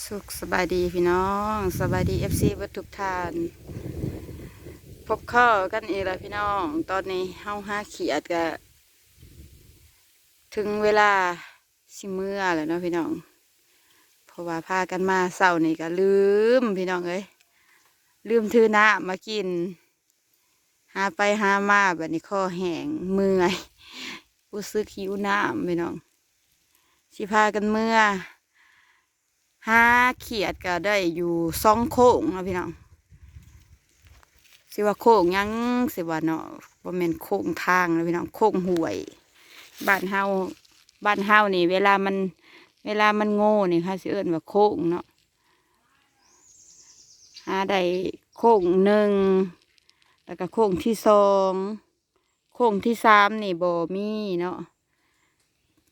สุขสบายดีพี่น้องสบายดีเอฟซีวัตทุกท่าน พบข้ากันอีกแล้วพี่น้อง ตอนนี้เฮาห้าเขียดกะถึงเวลาสิเมื่อแล้วเนาะพี่น้องเพราะว่าพากันมาเศร้านี่ก็ลืมพี่น้องเอ้ยลืมถือน้ำมากิน หาไปหามาแบบนี้ข้อแห้งเมื่อยรู้สึกหิวน้ำพี่น้องสิพากันเมื่อ ห้าเขียดก็ได้อยู่สองโค้งนะพี่น้องสิว่าโค้งยังสิว่าเนาะว่าเป็นโค้งทางนะพี่น้องโค้งห่วย บ้านเฮาบ้านเฮานี่ เวลามัน เวลามันโง่นี่ค่ะสิเอิ้นว่าโค้งเนาะหาได้โค้งหนึ่งแล้วก็โค้งที่สองโค้งที่สามนี่บ่มีเนาะ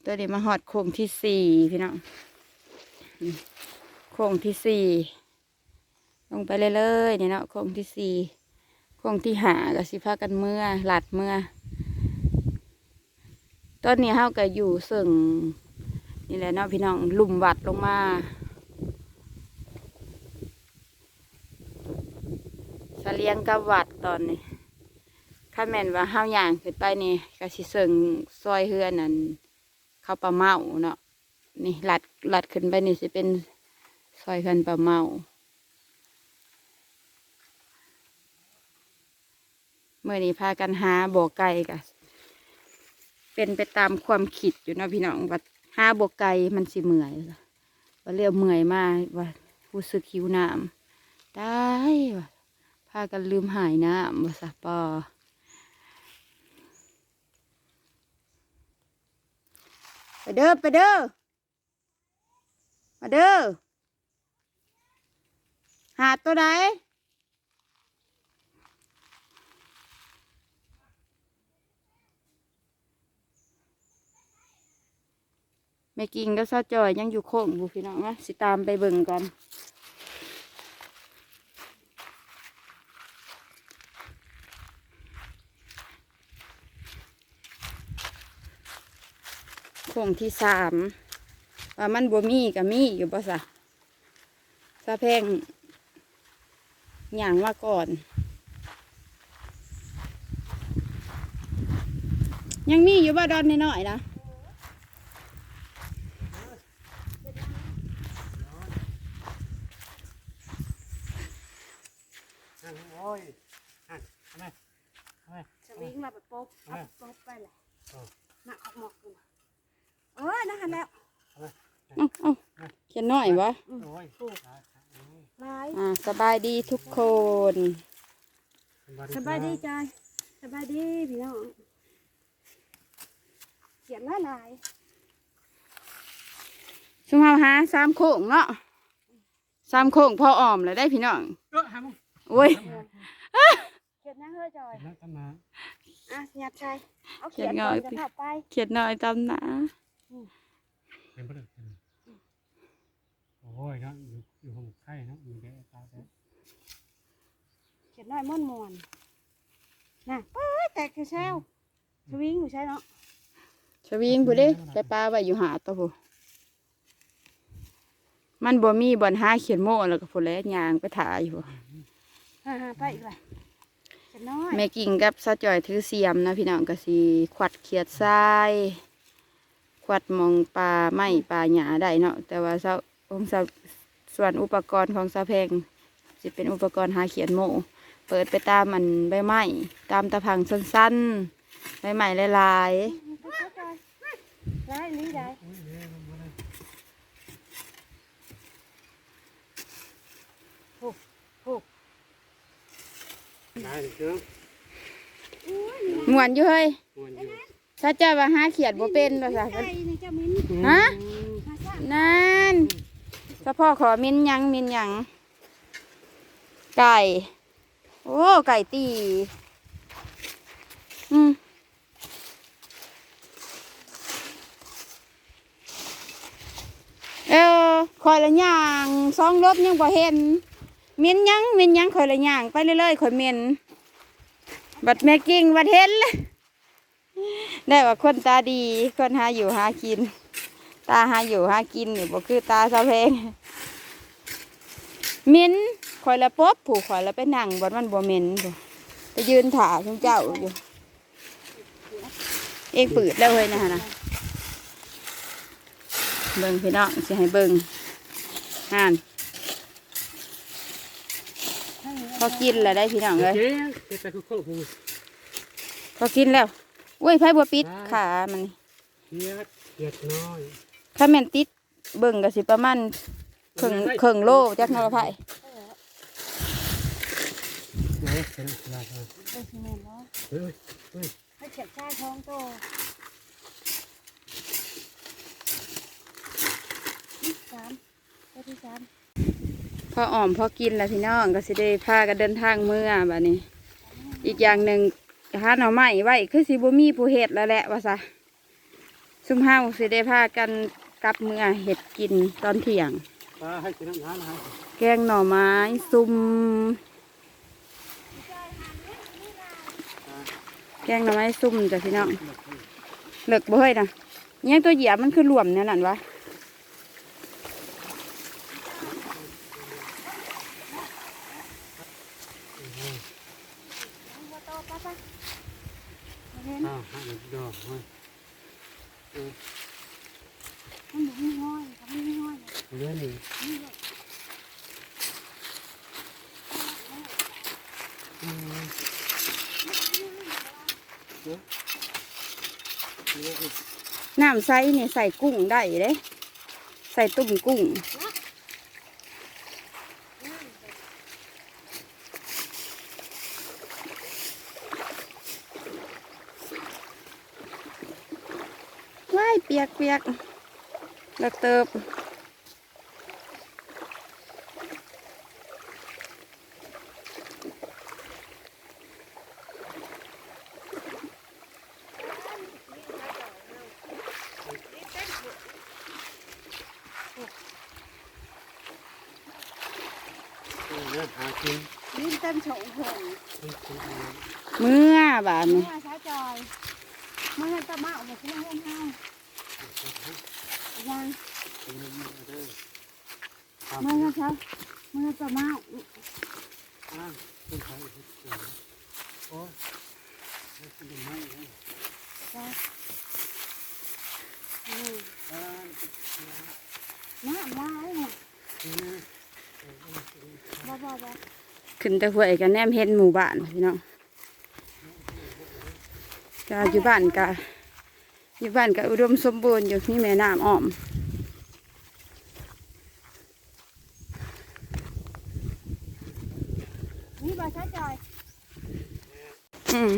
ตัวนี้มาหอดโค้งที่สี่พี่น้อง โค้งที่สี่ลงไปเรื่อยๆนี่เนาะโค้งที่สี่โค้งที่หาก็สิพากันเมื่อหลัดเมื่อตอนนี้เฮาก็อยู่ซึ่งนี่แหละเนาะพี่น้องลุ่มวัดลงมาสเลียงกับวัดตอนนี้ข้าแม่นว่าเฮาย่างขึ้นไปนี่ก็สิเสิงซอยเฮือนนั่นเข้าปลาเมาเนาะ นี่หลัดหลัดขึ้นไปนี่สิเป็นซอยคันปลาเมาเมื่อนี้พากันหาบ่อไก่กะเป็นไปตามความคิดอยู่นะพี่น้องว่าหาบ่อไก่มันสิเมื่อยว่าเรียวเมื่อยมากว่ารู้สึกหิวน้ำได้ว่าพากันลืมหายน้ำว่าสะปอไปเด้อไปเด้อ มาเด้อ หาตัวใดแม่กิงก็ซาจอยยังอยู่โค้งบุพี่น้องนะสิตามไปเบิ่งก่อนโค้งที่สาม ว่ามันบ่มีก็มีอยู่บ่ซะซาแพงหย่างมาก่อน ยังมีอยู่บ่ดอนน้อยๆนะนั่นโอ้ยนั่นทำไมทำไมสวิงมาแบบป๊บเอาเอาป๊บไปเลย เอา หนักออกหมอกเลยเออนะฮันแล้ว เอ้าเอ้า เขียนน้อยบ่โอ้ยลายอ่าสบายดีทุกคนสบายดีใจสบายดีพี่น้องเขียนลายลายชุมเฮาหาสามโค้งเนาะสามโค้งพออ้อมเลยได้พี่น้องเออหามึงโอ้ยเขียนนะเฮ้ยจอยแล้วกันมาอะหยัดใจเอาเขียนก่อนจะเข้าไปเขียนน้อยตำหนาเป็นประเด็น โอ้ยนะอยู่อยู่ห้องไข่นะอยู่แกตาแกเขียนน้อยม่วนมวนน่ะเอ้ยแตกคือแซวสวิงอยู่ใช่เนาะชวิงผู้เด้ไปปลาไว้อยู่หาตัวผู้มันบ่มีบ่อนหาเขียนโม่แล้วก็ผู้แลยางไปถ่ายอยู่ ฮ่าฮ่าไปอีกเลยเขียนน้อยแม่กิ่งกับสาวจอยถือเสียมนะพี่น้องก็สิขวัดเขียดทรายขวัดหมองปลาไม้ปลาหยาได้เนาะแต่ว่าเสา องสาวส่วนอุปกรณ์ของสาวแพงจะเป็นอุปกรณ์หาเขียนโมเปิดไปตามมันใบไม้ตามตะพังสั้นๆใบไม้หลายลายลีได้โอ้ยเด้มันบ่ได้ได้เด้อๆม่วนอยู่เฮ้ยมวนอยู่สาวจอยว่าหาเขียดบ่เป็นภาษาไก่นี่เจ้ามิ้นฮะมาซ่านั่น เฉพาะขอมินยังมินยังไก่ โอ้ ไก่ตี อืมเออคอยละย่างสองรบยังบ่เห็นมินยังมินยังคอยละย่างไปเรื่อยๆคอยมินบัดแม่กิ่งบัดเห็นเลยได้ว่าคนตาดี คนหาอยู่หากิน ตาหาอยู่หากินนี่บ่คือตาสะเพงเหม็นคอยละปบผูกคอยละไปนั่งบนมันบ่เหม็นผูไปยืนถ่าทุกเจ้าอยู่เองปืดแล้วเฮ้ยนะฮะนะเบิ่งพี่น้องสิให้เบิ่งห่านพอกินแล้วได้พี่น้องเลยเจ๊เจ๊ไปคุกคุกคุกพอกินแล้ว อุ้ยไพ่บัวปิดขามันเกียดเกียดน้อย ถ้าแม่นติดเบิ่งก็สิประมาณครึ่งครึ่งโลจักนอไผ่ไหนเป็นอไรเออซีเมนต์เนาะเฮ้ยเฮ้ยให้เขียดชายท้องโตที่สามตัวที่สามพออ่อมพอกินแล้วพี่น้องก็สิได้พากันเดินทางเมื่อบัดนี้ อีกอย่างหนึ่งหาหน่อไม้ไว้คือสิบ่มีผู้เฮ็ดแล้วแหละว่าซะซุ่มห้าวสิได้พากัน กลับเมื่อเฮ็ดกินตอนเที่ยงปลาให้กินน้ำน้ำให้แกงหน่อไม้ซุ่มแกงหน่อไม้ซุ่มจ้ะพี่น้องเลิกบ่เฮ้ยนะเนี่ยตัวเหยียบมันคือรวมเนี่ยนั่นวะ ตัวโตปะปะเห็น อ้าวให้มันดอกเฮ้ย มันอยู่ที่ห้อยเขาไม่ที่ห้อย เรื่องนี้อืมเน้ำใสเนี่ยใส่กุ้งได้เด้ใส่ตุ่มกุ้ง ว้ายเปียกเปียกเลิกเติบ หากินลิ้นเต็มโฉงเหินไม่กินอะไรเมื่อบาดเมื่นี้อช้าจอยเมื่อตะมาออกมาที่ห้องเฮายังกินไม่ได้เมื่อเช้าเมื่อตะมาอ้าวเป็นใครโอ้ยไม่กินไม่ได้จ้าอ่าน้ำลายเนี่ยอืม บ่บ่บ่ขึ้นแต่หวยกันแนมเห็นหมู่บ้านพี่น้องก็อยู่บ้านก็อยู่บ้านก็อุดมสมบูรณ์อยู่มีแม่น้ำอ้อมนี่บ่ช้าจอยอืม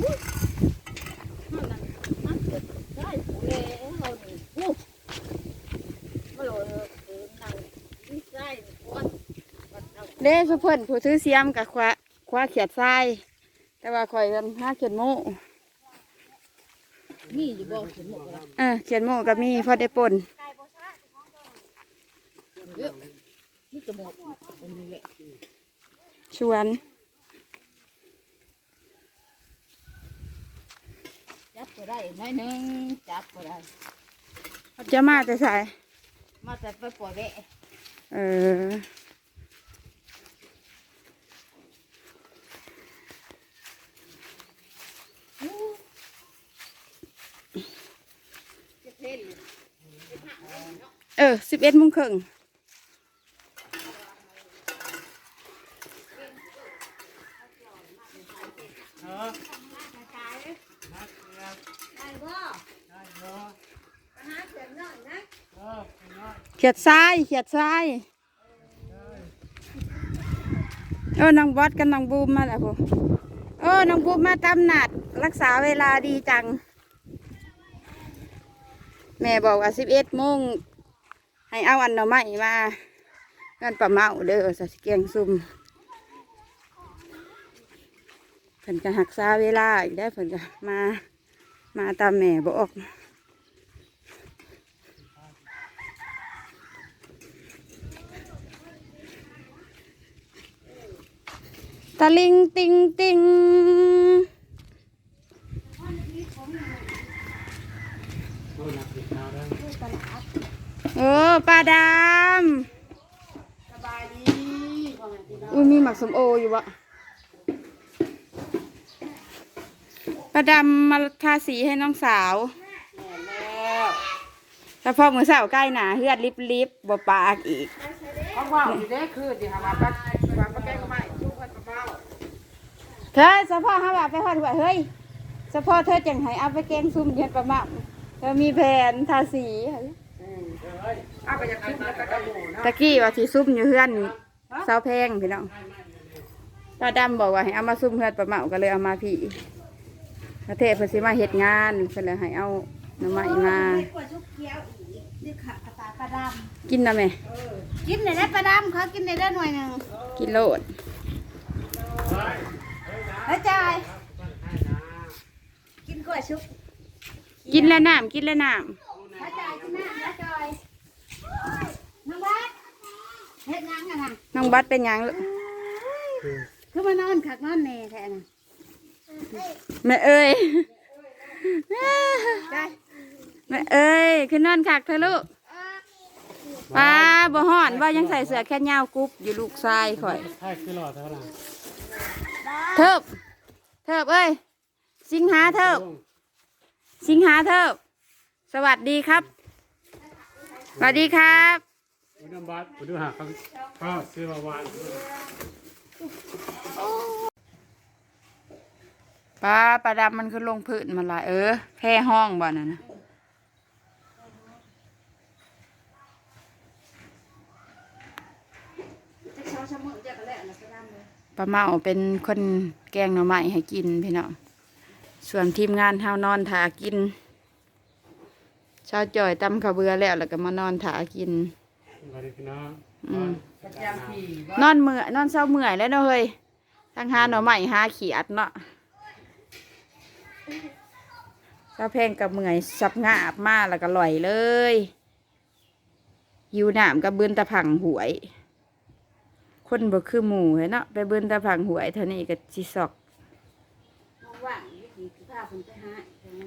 เด้สุ เพิ่นผู้ถือเสียมกับคว้าคว้าเขียดทรายแต่ว่าคอยกันห้าเขียดโม่มีอยู่บ่เห็นหมดแล้วเออเขียดโม่ก็มีพอได้ปนไก่บ่ช้านี่จะหมดตรงนี้แหละชวนจับก็ได้น้อยหนึงจับก็ได้จะมาแต่ใส่มาแต่ไปปล่อยแวะเออ จะเพ่น เออสิบเอ็ดโมงครึ่งเออไก่นักเรียนไก่บ่ได้เนาะหาเสียงเขียดทรายเขียดทรายเออนางบอสกับนางบูมมาแล้วผมเออนางบูมมาตามนัดรักษาเวลาดีจัง แม่บอกว่าสิบเอ็ดโมง ให้เอาอันหน่อไม้มากันปลาเมาเด้อใส่เกียงซุ่มเพิ่นก็หักษาเวลาอีกได้เพิ่นก็มา มาตามแม่บอกตะลิงติงติง โอ้ยนักศึกษาได้เออปลาดสบายดีพ่อแม่พี่น้องำอุ้ยมีหมักสมโออยู่วะปลาดำมาทาสีให้น้องสาวแม่แล้วถ้าพ่อมือสาวใกล้หนาเฮือดลิบลิบๆบ่ปากอีกเขาว่าอยู่ได้คือเดี๋ยวหาว่าปัดว่าปัดแกงก็ไม่ทุกคนเฝ้าเธอสะพ่อห้าบาทไปหอดหัวเฮ้ยสะพ่อเธอจังให้เอาไปแกงซุ่มเย็นประมาณเธอมีแผนทาสี อ้าวไปอยากขึ้นแล้วก็กระโดดเนาะตะกี้ว่าที่ซุ่มอยู่เฮือนสาวแพงพี่น้องป้าดำบอกว่าให้เอามาซุ่มเฮือนประมาณก็เลยเอามาพี่ประเทศเพิ่นสิมาเฮ็ดงานเพิ่นเลยให้เอาหน้ำไม้มากล้วยชุบเคี้ยวอีกนี่ค่ะกระตาปลาดกินนะแม่ำกินในได้ปลาดำเขากินในได้หน่วยหนึ่งกินโลดเฮ้ยจายกินกล้วยชุบกินแล้วน้ำกินแล้วน้เฮ้ยจายกินน้ำแล้วจอย น้องบัดเฮ็ดยังกันนะำน้องบัดเป็นหยังลูกคือมานอนขักนอนแน่แท้น่ะแม่เอ้ยได้แม่เอ้ยคือนอนคักเธอะลูกป้าบ่ฮ้อนว่ายังใส่เสื้อแค่ยาวกรุ๊บอยู่ลูกชายข่อยใช่คือหลอดเท่าไหร่เทิบเทิบเอ้ยสิงหาเทิบสิงหาเทิบสวัสดีครับ สวัสดีครับอุดมบัตอุดมหาเขาเขาซื้อวานป้าปลาดำมันคือลงพื้นมันหลายเออแพ้ห้องบ่น่ะนะจะเช้าชะมื้อจะกระแลนะปลาดำเลยป้าเมาเป็นคนแกงหน่อไม้ให้กินพี่น้องส่วนทีมงานเฮานอนถากิน ช้าจ่อยตำข้าวเบือแล้วแล้วก็มานอนถากินบริกินเนาะอืม ประจำที่นอนเมื่อยนอนเศร้าเมื่อยแล้วเนาะเฮ้ยทั้งหาหน่อไม้หาเขียดเนาะเศร้าเพลงกับเมื่อยสับงาบมาแล้วก็ลอยเลยหิวน้ำกับเบืนตะผังหวย คนบ่คือหมูเห็นเนาะไปเบืนตะผังหวยเท่านี้ก็สิซอก น้องว่างวิธีคือพาคนไปหา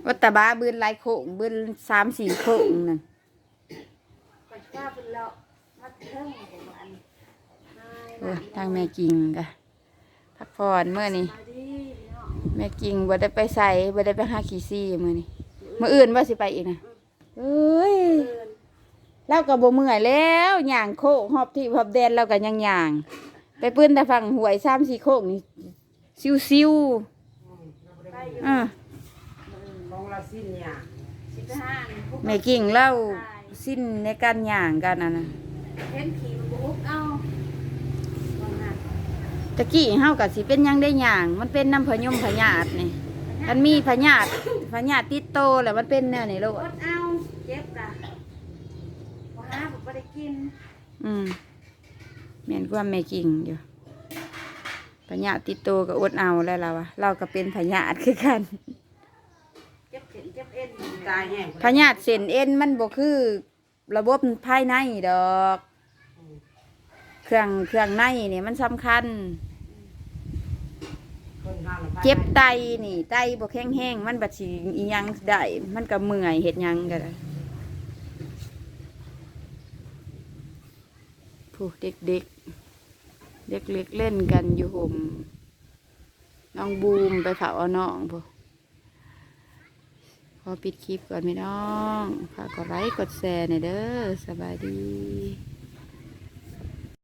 วัดตะบาเบืนลายโค้งเบืนสามสี่โค้งนั่นไปพาเป็นเรามาเทิงของอันโอ้ยทางแม่กิ่งกะพักผ่อนเมื่อนี้แม่กิ่งบ่ได้ไปใส่บ่ได้ไปหาขี้ซี่เมื้อนี้มื้ออื่นว่าสิไปอีกนะเอ้ยเราก็บ่เมื่อยแล้วย่างโคหอบที่หอบแดนเราก็ยังย่าง ไปปื้นแต่ฝั่งหวยซ้ำสี่โคกนี่ซิวไปอยู่ๆอ่า เราสิ้นเนี่ยสิบห้านี่พวกแม่กิ่งเล่าสิ้นในการย่างกันน่ะนะเห็นขี่มันบุกเอาว่างั้นตะกี้เฮาก็สิเป็นหยังได้ย่าง มันเป็นน้ำพะยมพะญาตินี่มันมีพะญาติพะญาติติดโตแล้วมันเป็นแนวนี้โลอดดเอาเจ็บกะพอหาผมไม่ได้กินอืมแม่นกว่าแม่กิ่งอยู่พะญาติติดโตก็อดเอาแล้วเราอะเราก็เป็นพะญาติคือกัน เจ็บเข็นเจ็บเอ็นตายแห้งพญาติเส้นเอ็นมันบ่คือ ระบบภายในดอก เครื่องเครื่องในนี่มันสำคัญเจ็บไตนี่ ไตบ่แข็งแห้งมันบัดสิอีหยังได้ มันก็เมื่อยเฮ็ดหยังก็ได้ผู้เด็กเด็กๆเด็กเล็กเล่นกันอยู่ห่มน้องบูมไปเผาเอาน้องพวก ขอปิดคลิปก่อนพี่น้องฝากกดไลค์กดแชร์หน่อยเด้อสบายดี